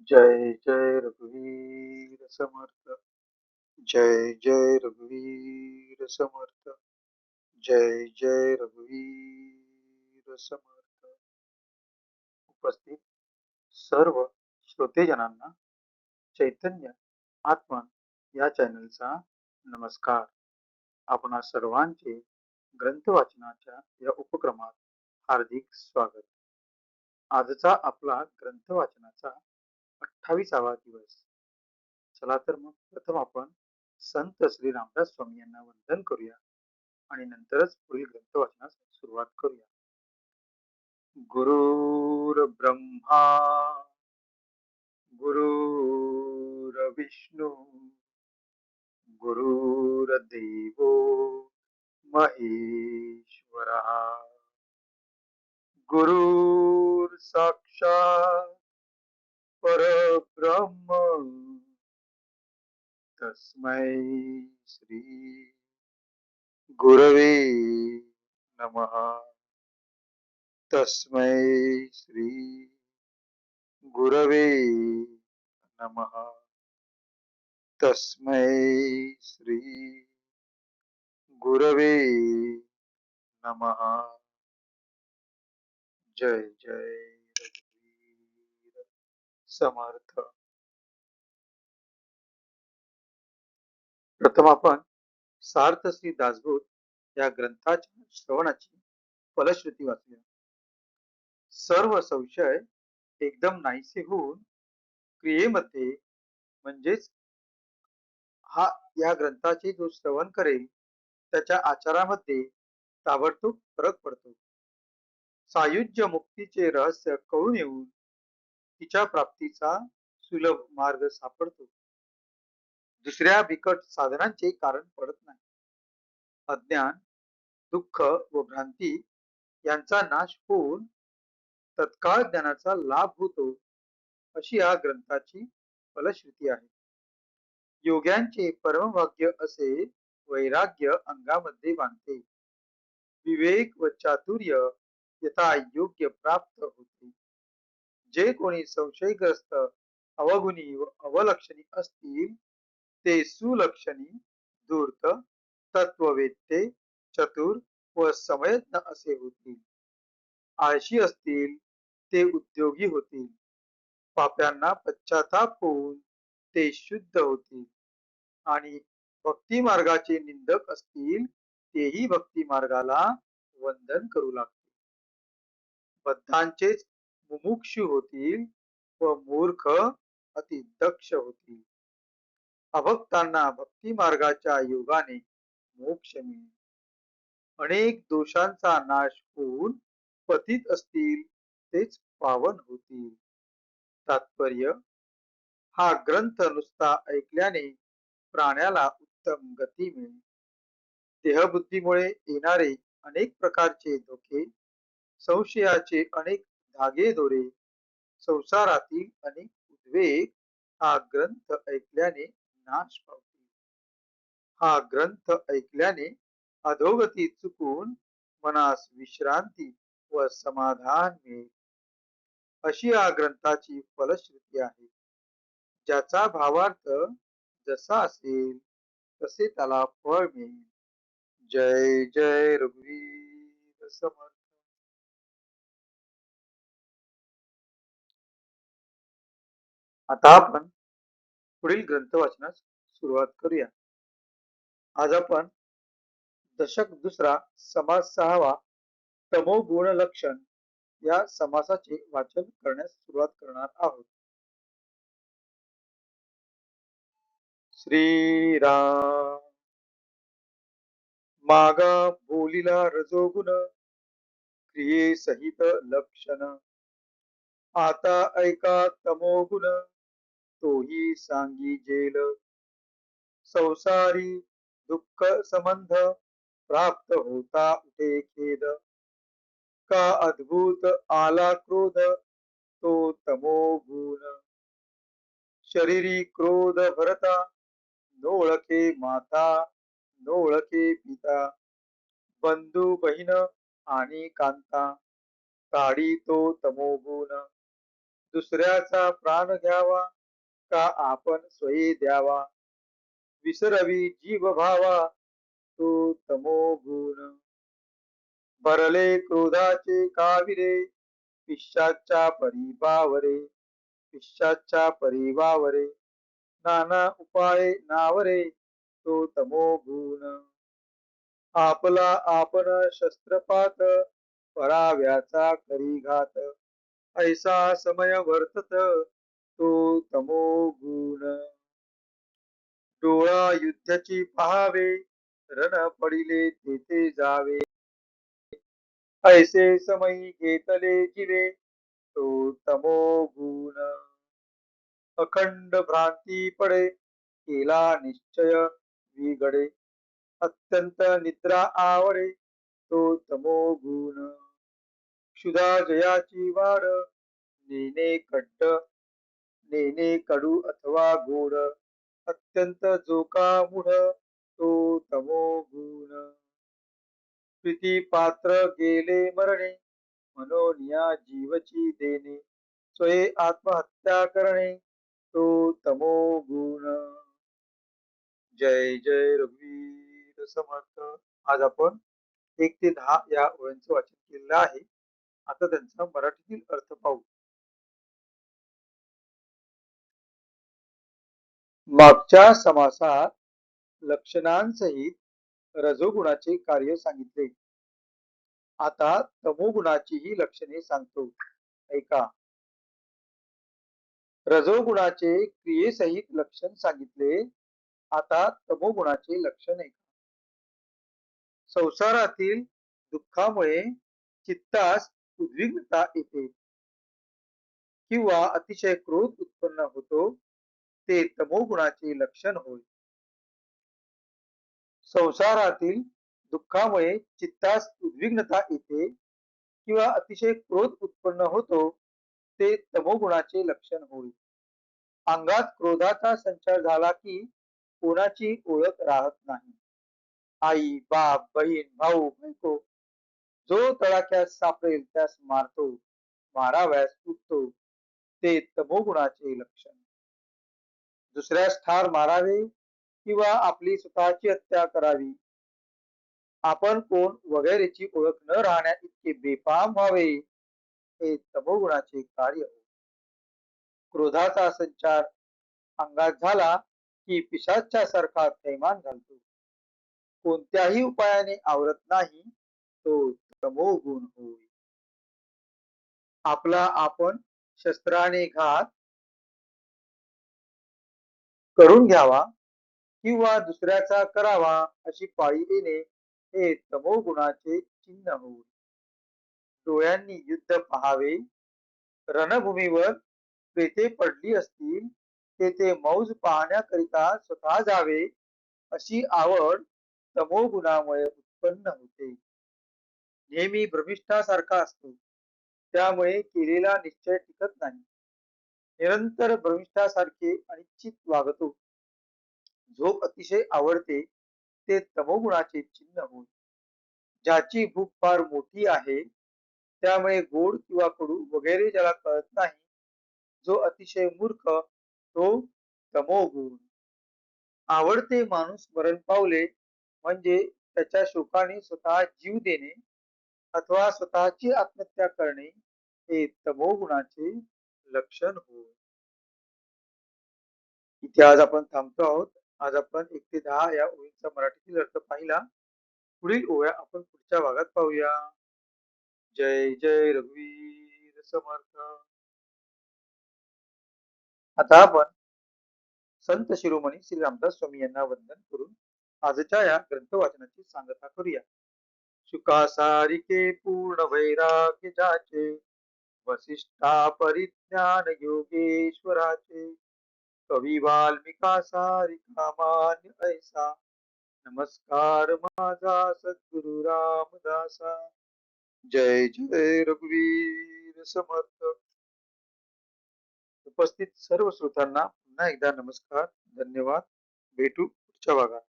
जय जय रघुवीर समर्थ। जय जय रघुवीर समर्थ। जय जय रघुवीर समर्थ। उपस्थित सर्व श्रोतेजनांना चैतन्य आत्मन या चॅनलचा नमस्कार. आपणा सर्वांचे ग्रंथ वाचनाच्या या उपक्रमात हार्दिक स्वागत. आजचा आपला ग्रंथ वाचनाचा अठ्ठावीसावा दिवस. चला तर मग प्रथम आपण संत श्री रामदास स्वामी यांना वंदन करूया आणि नंतरच पुढील ग्रंथ वाचनास सुरुवात करूया. गुरुर ब्रह्मा गुरुर विष्णू गुरुर्देवो महेश्वरा गुरुर तस्मै श्री गुरवे नमः। तस्मै श्री गुरवे नमः। तस्मै श्री गुरवे नमः। जय जय समर्थ। प्रथम आपण सार्थ श्री दासबोध या ग्रंथाच्या श्रवणाची फलश्रुती वाचूया. सर्व संशय एकदम नाहीसे होऊन क्रियेमध्ये म्हणजेच हा या ग्रंथाचे जो श्रवण करेल त्याच्या आचारामध्ये ताबडतोब फरक पडतो. सायुज्य मुक्तीचे रहस्य कळून येऊन तिच्या प्राप्तीचा सुलभ मार्ग सापडतो. दुसऱ्या बिकट साधनांचे कारण पडत नाही. अज्ञान दुःख व भ्रांती यांचा नाश होऊन तत्काळ ज्ञानाचा लाभ होतो अशी या ग्रंथाची फलश्रुती आहे. योग्यांचे परमभाग्य असे वैराग्य अंगामध्ये बांधते. विवेक व चातुर्य यथा योग्य प्राप्त होते. जे कोणी संशयग्रस्त अवगुणी व अवलक्षणी असतील ते सुलक्षणी धूर्त तत्ववेत्ते चतुर व समयज्ञ असे होतील. आळशी असतील ते उद्योगी होतील. पाप्यांना पश्चाताप होऊन ते शुद्ध होतील. आणि भक्ती मार्गाचे निंदक असतील तेही भक्ती मार्गाला वंदन करू लागतील. बद्धांचेच मुमुक्षु होतील व मूर्ख अति दक्ष होतील. अभक्तांना भक्ती मार्गाच्या योगाने मोक्ष मिळेल. अनेक दोषांचा नाश होऊन पतित असतील तेच पावन होतील. तात्पर्य हा ग्रंथ नुसता ऐकल्याने प्राण्याला उत्तम गती मिळेल. देहबुद्धीमुळे येणारे अनेक प्रकारचे धोके संशयाचे अनेक धागे दोरे संसारातील अनेक उद्वेग हा ग्रंथ ऐकल्याने नाश पावतील. हा ग्रंथ ऐकल्याने अधोगती चुकून मनास विश्रांती व समाधान मिळेल. अशी या ग्रंथाची फलश्रुती आहे. ज्याचा भावार्थ जसा असेल तसे त्याला फळ मिळेल. जय जय रघुवीर समर्थ. आता आपण पुढील ग्रंथ वाचनास सुरुवात करूया. आज आपण दशक दुसरा समास सहावा तमोगुण लक्षण या समासाचे वाचन करण्यास सुरुवात करणार आहोत. श्रीराम मागा बोलिला रजोगुण क्रिये सहित लक्षण. आता ऐका तमोगुण तोही सांगी जेल. संसारी दुःख संबंध प्राप्त होता उठे खेद. का अद्भुत आला क्रोध तो तमोगुण शरीरी क्रोध भरता नोळखे माता नोळखे पिता. बंधू बहीण आणि कांता काढी तो तमोगुण दुसऱ्याचा प्राण घ्यावा का आपण स्वयी द्यावा? विसरवी जीव भावा तो तमो गुण. भरले क्रोधाचे काविरे पिशाच्या परिवावरे पिशाच्या परिवावरे नाना उपाय नावरे तो तमो गुण. आपला आपण शस्त्रपात पराव्याचा करी घात. ऐसा समय वर्तत तो तमो गुण. डोळा युद्धाची पहावे रण पडिले तेथे जावे. ऐसे समयी घेतले जिवे तो तमो गुण. अखंड भ्रांती पडे केला निश्चय विगडे अत्यंत निद्रा आवडे तो तमो गुण. क्षुधा जयाची वाढ नेने खड्ड नेणे कडू अथवा गोड अत्यंत जोका मुढ तो तमो गुण. प्रीती पात्र गेले मरणे मनोनिया जीवची देणे. स्वये आत्महत्या करणे तो तमो गुण. जय जय रघुवीर समर्थ. आज आपण एक ते दहा या ओळींचं वाचन केलेलं आहे. आता त्यांचा मराठीतील अर्थ पाहू. मागच्या समासात लक्षणांसहित रजोगुणाचे कार्य सांगितले. आता तमोगुणाचीही लक्षणे सांगतो. ऐका. रजोगुणाचे क्रियेसहित लक्षण सांगितले. आता तमोगुणाचे लक्षण ऐका. संसारातील दुःखामुळे चित्तास उद्विग्नता येते. किंवा अतिशय क्रोध उत्पन्न होतो. ते तमोगुणाचे लक्षण होय. संसारातील दुःखामुळे चित्तास उद्विग्नता येते किंवा अतिशय क्रोध उत्पन्न होतो ते तमोगुणाचे लक्षण होय. अंगात क्रोधाचा संचार झाला की कोणाची ओळख राहत नाही. आई बाप बहीण भाऊ बायको जो तळाख्यास सापडेल त्यास मारतो माराव्यास उठतो ते तमोगुणाचे लक्षण. दुसऱ्यास ठार मारावे किंवा आपली स्वतःची हत्या करावी. आपण कोण वगैरेची ओळख न राहण्या इतके बेपाम व्हावे हे तमोगुणाचे कार्य क्रोधाचा संचार अंगात झाला की पिशाच्या सारखा थैमान घालतो. कोणत्याही उपायाने आवरत नाही तो तमोगुण होय. आपला आपण शस्त्राने घात करून घ्यावा किंवा दुसऱ्याचा करावा अशी पाळी येणे हे तमोगुणाचे चिन्ह होय डोळ्यांनी युद्ध पहावे. रणभूमीवर प्रेते पडली असतील तेथे मौज पाहण्याकरिता स्वतः जावे अशी आवड तमोगुणामुळे उत्पन्न होते. नेहमी भ्रमिष्ठासारखा असतो. त्यामुळे केलेला निश्चय टिकत नाही. निरंतर भ्रमिष्ठासारखे अनिश्चित वागतो. झोप अतिशय आवडते ते तमोगुणाचे चिन्ह होय. ज्याची भूक फार मोठी आहे त्यामुळे गोड किंवा कडू वगैरे ज्याला कळत नाही जो अतिशय मूर्ख तो तमोगुण. आवडते माणूस मरण पावले म्हणजे त्याच्या शोकाने स्वतः जीव देणे अथवा स्वतःची आत्महत्या करणे हे तमोगुणाचे लक्षण होय इथे आज आपण थांबतो आहोत. आज आपण एक ते दहा या ओळींचा मराठीतील अर्थ पाहिला. पुढील ओव्या आपण पुढच्या भागात पाहूया. जय जय रघुवीर समर्थ. आता आपण संत शिरोमणी श्री रामदास स्वामी यांना वंदन करून आजच्या या ग्रंथ वाचनाची सांगता करूया. शुकासारिके पूर्ण वैराग्य जाचे. वसिष्ठा परिज्ञान योगेश्वराचे कवी वाल्मिका सारिका मान्य ऐसा। नमस्कार माझा सद्गुरु रामदासा। जय जय रघुवीर समर्थ। उपस्थित सर्व श्रोतांना पुन्हा एकदा नमस्कार धन्यवाद. भेटू पुढच्या भागात.